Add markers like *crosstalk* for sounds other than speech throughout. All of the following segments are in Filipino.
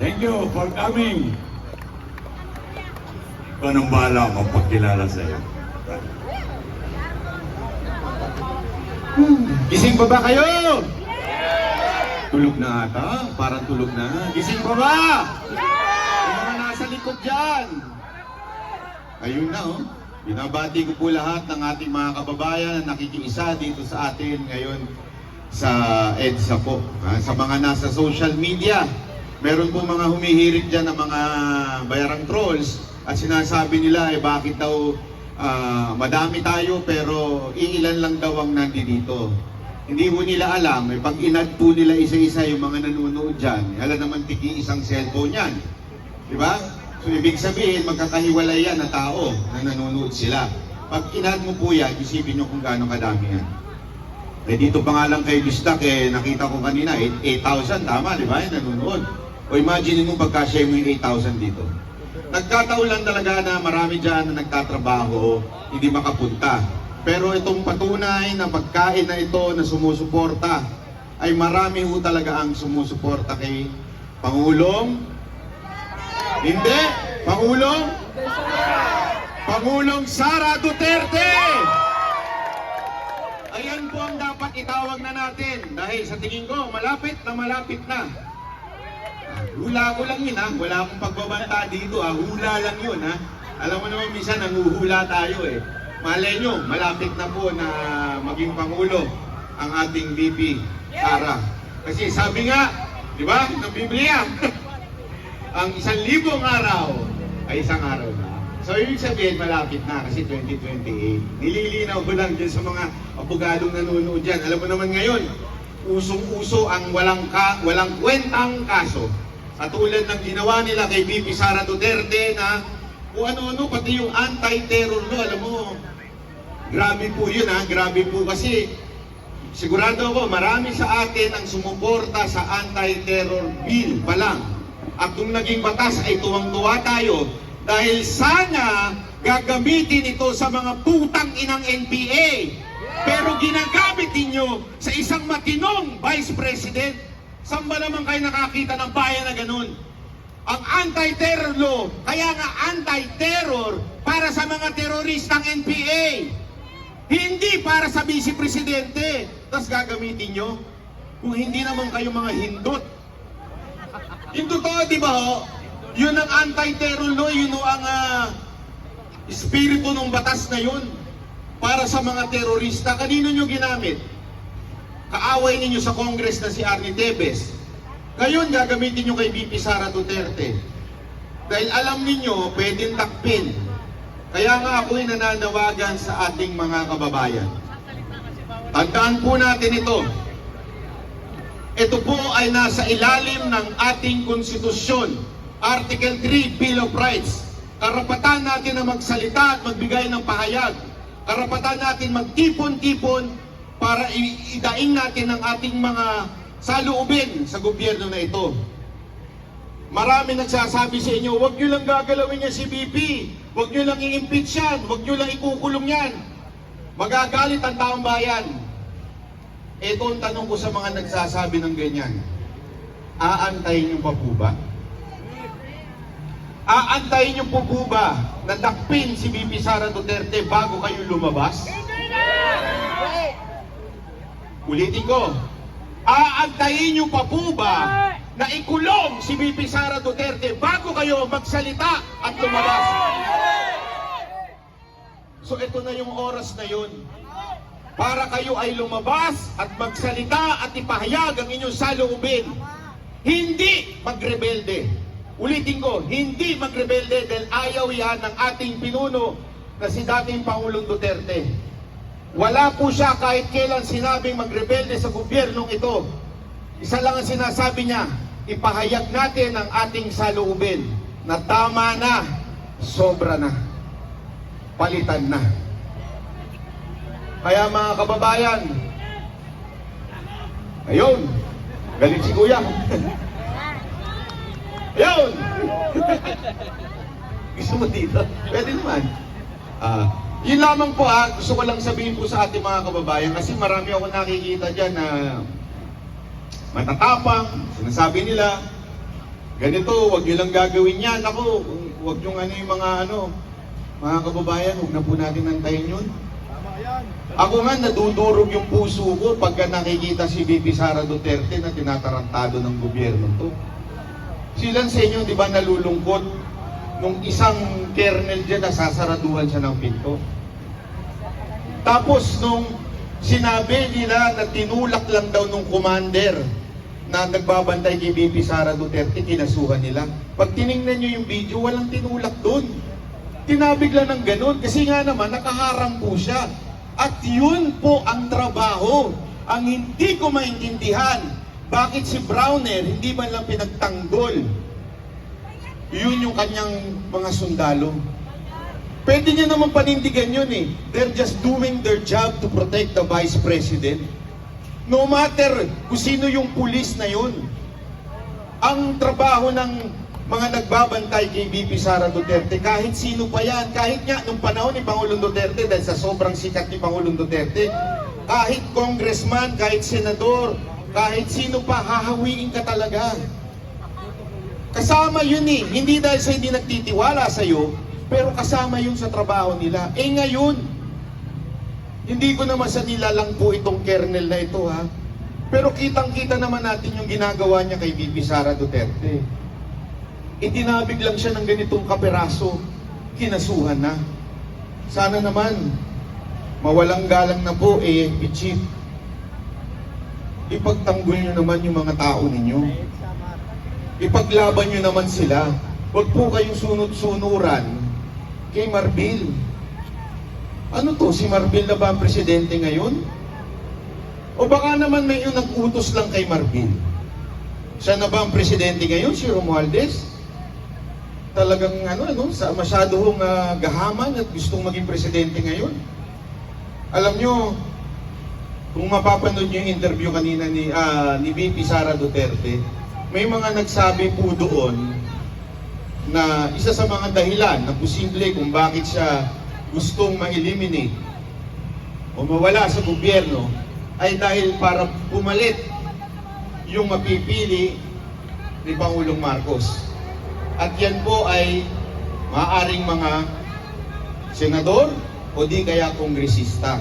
Thank you for coming. Ikaw nang bahala magpakilala sa'yo. Gising pa ba kayo? Tulog na ata, parang tulog na. Gising pa ba? Yung mga nasa likod dyan. Ayun na oh. Binabati ko po lahat ng ating mga kababayan na nakikiisa dito sa atin ngayon sa EDSA po. Ha? Sa mga nasa social media, meron po mga humihirit dyan ng mga bayarang trolls at sinasabi nila eh bakit daw ah, madami tayo pero iilan lang daw ang nandito. Hindi mo nila alam, eh, pag inad po nila isa-isa yung mga nanonood dyan, alam naman tiki isang cellphone yan. Di ba? So, ibig sabihin, magkakahiwalay yan na tao na nanonood sila. Pag inad mo po yan, isipin nyo kung gaano kadami yan. Eh, dito pa nga lang kay Bistak, eh, nakita ko kanina, eh, 8,000, tama, di ba? Nanonood. O imagine mo pagka-share mo yung 8,000 dito. Nagkataon lang talaga na marami dyan na nagtatrabaho, hindi makapunta. Pero itong patunay na pagkain na ito na sumusuporta, ay marami ho talaga ang sumusuporta kay Pangulong hindi! Pangulong? Pangulong Sara Duterte! Ayan po ang dapat itawag na natin dahil sa tingin ko, malapit na malapit na. Hula ko lang yun ha, wala akong pagbabanta dito ha, hula lang yun ha. Alam mo naman minsan nanguhula tayo eh. Malay nyo, malapit na po na maging Pangulo ang ating VP Sara. Kasi sabi nga, di ba, ng Biblia, *laughs* ang isang libong araw ay isang araw na. So, ibig sabihin, malapit na kasi 2028. Nililinaw ko lang dyan sa mga abogadong nanonood dyan. Alam mo naman ngayon, usong-uso ang walang, ka, walang kwentang kaso. Katulad ng ginawa nila kay VP Sara Duterte na kung ano-ano, pati yung anti-terror law, alam mo, grabe po yun ha, grabe po kasi sigurado ako, marami sa atin ang sumuporta sa anti-terror bill pa lang. At kung naging batas ay tuwang-tuwa tayo dahil sana gagamitin ito sa mga putang inang NPA. Pero ginagamit ninyo sa isang matinong Vice President. Saan ba naman kayo nakakita ng bayan na ganun? Ang anti-terror law, kaya nga anti-terror para sa mga teroristang NPA. Hindi para sa Vice Presidente. Tapos gagamitin nyo. Kung hindi naman kayo mga hindot, yung totoo, di ba ho? Yun ang anti-terror law, yun ho ang ah, espiritu ng batas na yun para sa mga terorista. Kanino nyo ginamit? Kaaway ninyo sa Congress na si Arnie Tevez. Ngayon, gagamitin nyo kay BP Sara Duterte. Dahil alam ninyo, pwedeng takpin. Kaya nga ako'y nananawagan sa ating mga kababayan. Tandaan po natin ito. Ito po ay nasa ilalim ng ating konstitusyon. Article 3, Bill of Rights. Karapatan natin na magsalita at magbigay ng pahayag. Karapatan natin magtipon-tipon para idaing natin ang ating mga saloobin sa gobyerno na ito. Marami nagsasabi sa inyo, huwag nyo lang gagalawin niya si BP. Huwag nyo lang i-impeach yan. Huwag nyo lang ikukulong yan. Magagalit ang taong bayan. Ito ang tanong ko sa mga nagsasabi ng ganyan. Aantayin niyo pa po ba? Aantayin niyo po po ba na dakpin si BP Sara Duterte bago kayo lumabas? Ulitin ko. Aantayin niyo pa po ba na ikulong si BP Sara Duterte bago kayo magsalita at lumabas? So ito na yung oras na yun para kayo ay lumabas at magsalita at ipahayag ang inyong saloobin. Hindi magrebelde. Ulitin ko, hindi magrebelde dahil ayaw yan ng ating pinuno na si dating Pangulong Duterte. Wala po siya kahit kailan sinabing magrebelde sa gobyernong ito. Isa lang ang sinasabi niya, ipahayag natin ang ating saloobin na tama na, sobra na, palitan na. Kaya mga kababayan, ayun, galing si Kuya. *laughs* ayun! *laughs* Gusto mo dito? Pwede naman. Ah, yun lamang po ah, gusto ko lang sabihin po sa ating mga kababayan kasi marami ako nakikita dyan na matatapang, sinasabi nila, ganito, wag nyo lang gagawin yan. Ako, wag nyo ano yung mga ano, mga kababayan, huwag na po natin antayin yun. Ako nga, nadudurog yung puso ko pagka nakikita si VP Sara Duterte na tinatarantado ng gobyerno to. Silan sa inyo, di ba, nalulungkot nung isang kernel dyan na sasaraduhan siya ng pinto. Tapos nung sinabi nila na tinulak lang daw nung commander na nagbabantay kay VP Sara Duterte, kinasuhan nila. Pag tiningnan nyo yung video, walang tinulak doon. Tinabig lang ng ganun kasi nga naman nakaharang po siya. At yun po ang trabaho. Ang hindi ko maintindihan, bakit si Browner hindi man lang pinagtanggol? Yun yung kanyang mga sundalo. Pwede niya naman panindigan yun eh. They're just doing their job to protect the Vice President. No matter kung sino yung pulis na yun. Ang trabaho ng mga nagbabantay kay VP Sara Duterte, kahit sino pa yan, kahit nga nung panahon ni Pangulong Duterte, dahil sa sobrang sikat ni Pangulong Duterte, kahit congressman, kahit senador, kahit sino pa, hahawiin ka talaga. Kasama yun eh. Hindi dahil sa hindi nagtitiwala sa iyo, pero kasama yun sa trabaho nila. Eh ngayon, hindi ko naman sa nilalang po itong kernel na ito ha. Pero kitang-kita naman natin yung ginagawa niya kay Bibi Sara Duterte. Itinabig lang siya ng ganitong kaperaso, kinasuhan na. Sana naman, mawalang galang na po eh, Chief. Ipagtanggol niyo naman yung mga tao ninyo. Ipaglaban nyo naman sila. Huwag po kayong sunod-sunuran kay Marbil. Ano to, si Marbil na ba ang presidente ngayon? O baka naman may yung nag-utos lang kay Marbil. Siya na ba ang presidente ngayon, si Romualdez? Talagang ano, ano, sa masyado hong ah, gahaman at gustong maging presidente ngayon. Alam nyo, kung mapapanood nyo yung interview kanina ni, ah, ni VP Sara Duterte, may mga nagsabi po doon na isa sa mga dahilan na posible kung bakit siya gustong ma-eliminate o mawala sa gobyerno ay dahil para pumalit yung mapipili ni Pangulong Marcos. At yan po ay maaaring mga senador o di kaya kongresista.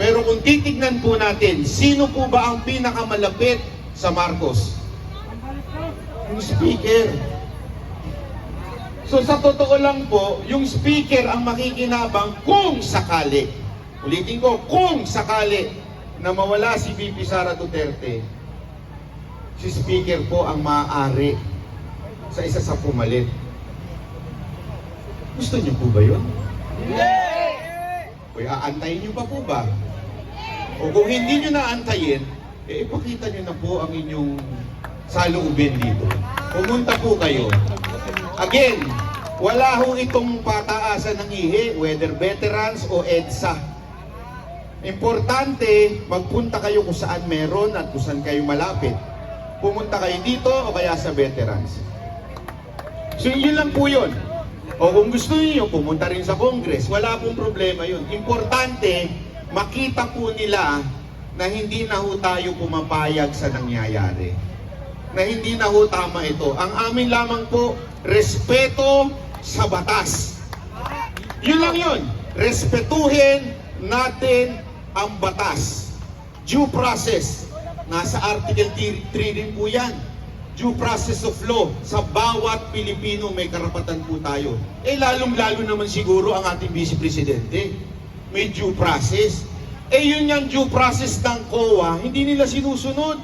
Pero kung titignan po natin, sino po ba ang pinakamalapit sa Marcos? Yung speaker. So sa totoo lang po, yung speaker ang makikinabang kung sakali. Ulitin ko, kung sakali na mawala si VP Sara Duterte, si speaker po ang maaari sa isa sa pumalit. Gusto niyo po ba yun? O aantayin niyo pa po ba? O kung hindi niyo naantayin, eh ipakita niyo na po ang inyong saloobin dito. Pumunta po kayo. Again, wala ho itong pataasan ng ihi, whether veterans o EDSA. Importante, magpunta kayo kung saan meron at kung saan kayo malapit. Pumunta kayo dito o kaya sa veterans. So yun lang po yun. O kung gusto niyo pumunta rin sa Congress, wala pong problema yun. Importante, makita po nila na hindi na ho tayo pumapayag sa nangyayari. Na hindi na ho tama ito. Ang amin lamang po, respeto sa batas. Yun lang yun. Respetuhin natin ang batas. Due process. Nasa Article 3 din po yan. Due process of law. Sa bawat Pilipino may karapatan po tayo. Eh lalong-lalo naman siguro ang ating Vice Presidente. May due process. Eh yun yung due process ng COA, hindi nila sinusunod.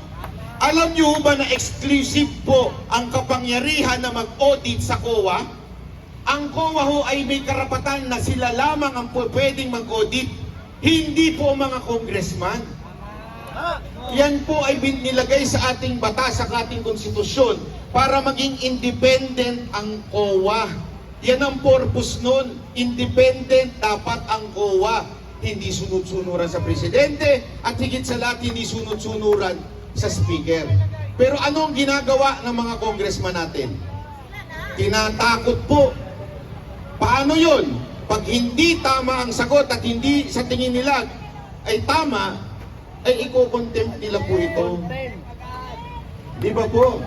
Alam niyo ba na exclusive po ang kapangyarihan na mag-audit sa COA? Ang COA ho ay may karapatan na sila lamang ang pwedeng mag-audit, hindi po mga congressman. Yan po ay bin- nilagay sa ating batas, sa ating konstitusyon, para maging independent ang COA. Yan ang purpose nun. Independent dapat ang COA. Hindi sunod-sunuran sa presidente at higit sa lahat hindi sunod-sunuran sa speaker. Pero ano ang ginagawa ng mga congressman natin? Tinatakot po. Paano yun? Pag hindi tama ang sagot at hindi sa tingin nila ay tama, ay iko-contempt nila po ito. Di ba po?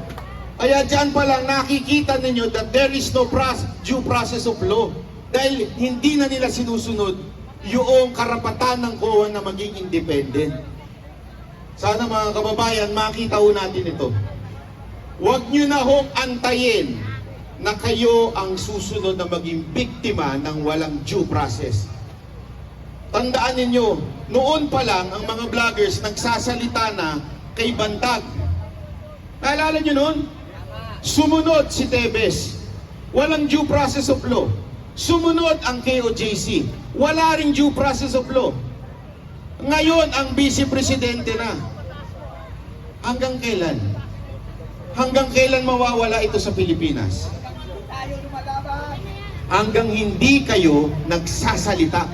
Kaya dyan pa lang nakikita ninyo that there is no pros- due process of law. Dahil hindi na nila sinusunod yung karapatan ng COA na maging independent. Sana mga kababayan, makita ho natin ito. Huwag nyo na hong antayin na kayo ang susunod na maging biktima ng walang due process. Tandaan ninyo, noon pa lang ang mga vloggers nagsasalita na kay Bantag. Naalala nyo noon? Sumunod si Tebes. Walang due process of law. Sumunod ang KOJC. Wala ring due process of law. Ngayon, ang vice presidente na. Hanggang kailan? Hanggang kailan mawawala ito sa Pilipinas? Hanggang hindi kayo nagsasalita.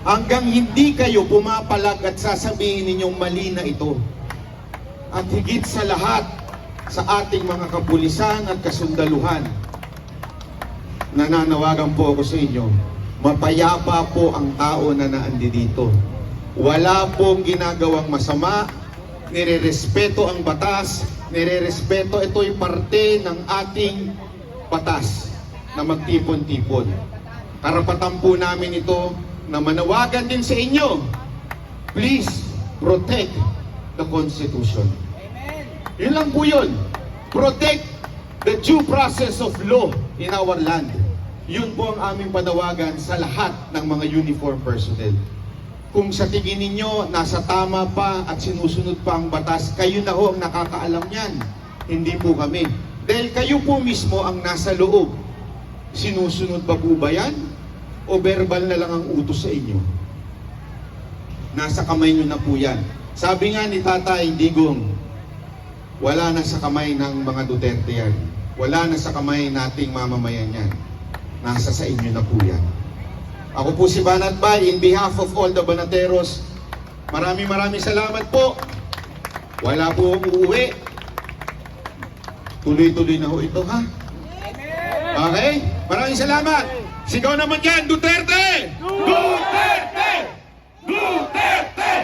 Hanggang hindi kayo pumapalag at sasabihin ninyong mali na ito. At higit sa lahat, sa ating mga kapulisan at kasundaluhan, nananawagan po ako sa inyo, mapayapa po ang tao na naandi dito. Wala pong ginagawang masama, nirerespeto ang batas, nirerespeto, ito'y parte ng ating batas na magtipon-tipon. Karapatan po namin ito na manawagan din sa inyo. Please protect the Constitution. Yun lang po yun. Protect the due process of law in our land. Yun po ang aming panawagan sa lahat ng mga uniform personnel. Kung sa tingin ninyo, nasa tama pa at sinusunod pa ang batas, kayo na ho ang nakakaalam yan. Hindi po kami. Dahil kayo po mismo ang nasa loob. Sinusunod ba po ba yan? O verbal na lang ang utos sa inyo? Nasa kamay nyo na po yan. Sabi nga ni Tatay Digong, wala na sa kamay ng mga Duterte yan. Wala na sa kamay nating mamamayan yan. Nasa sa inyo na po yan. Ako po si Banat Bay, in behalf of all the Banateros, maraming maraming salamat po. Wala po uuwi. Tuloy-tuloy na ho ito, ha? Okay? Maraming salamat. Sigaw naman yan, Duterte! Duterte! Duterte!